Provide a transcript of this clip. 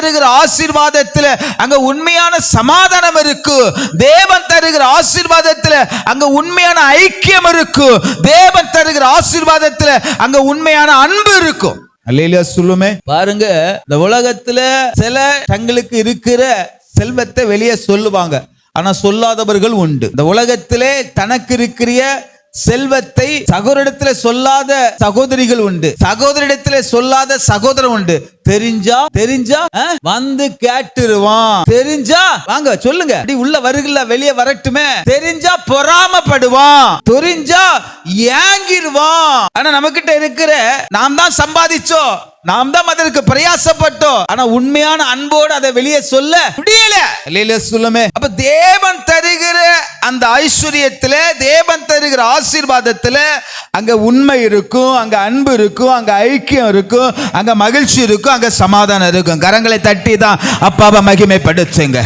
தருகிற ஆசீர்வாதத்துல அங்க உண்மையான சமாதானம் இருக்கு. தேவன் தருகிற ஆசீர்வாதத்துல அங்க உண்மையான ஐக்கியம் இருக்கு. தேவன் தருகிற ஆசீர்வாதத்துல அங்க உண்மையான அன்பு இருக்கும். அல்லையில சொல்லுமே. பாருங்க இந்த உலகத்துல சில தங்களுக்கு இருக்கிற செல்வத்தை வெளியே சொல்லுவாங்க. ஆனா சொல்லாதவர்கள் உண்டு. இந்த உலகத்திலே தனக்கு இருக்கிற செல்வத்தை சகோதரிடத்துல சொல்லாத சகோதரிகள் உண்டு. சகோதரிடத்துல சொல்லாத சகோதரன் உண்டு. தெரிஞ்சா தெரிஞ்சா அஹ், வந்து கேட்டுருவான். தெரிஞ்சா வாங்க சொல்லுங்க. அப்படி உள்ள வருகல வெளியே வரட்டுமே. தெரிஞ்சா பொறாமப்படுவான். தெரிஞ்சா ஏங்கிருவான். ஆனா நம்ம கிட்ட இருக்கிற நாம் தான் சம்பாதிச்சோம். நாம் தான் அதற்கு பிரயாசப்பட்டோம். ஆனா உண்மையான அன்போடு அதை வெளியே சொல்ல முடியல. சொல்லுமே. அப்ப தேவன் அந்த ஐஸ்வர்யத்தில் தேவன் தருகிற ஆசீர்வாதத்தில் அங்கே உண்மை இருக்கும் அங்கே அன்பு இருக்கும் அங்கே ஐக்கியம் இருக்கும் அங்கே மகிழ்ச்சி இருக்கும் அங்கே சமாதானம் இருக்கும். கரங்களை தட்டி தான் அப்பாவை மகிமைப்படுத்துங்க.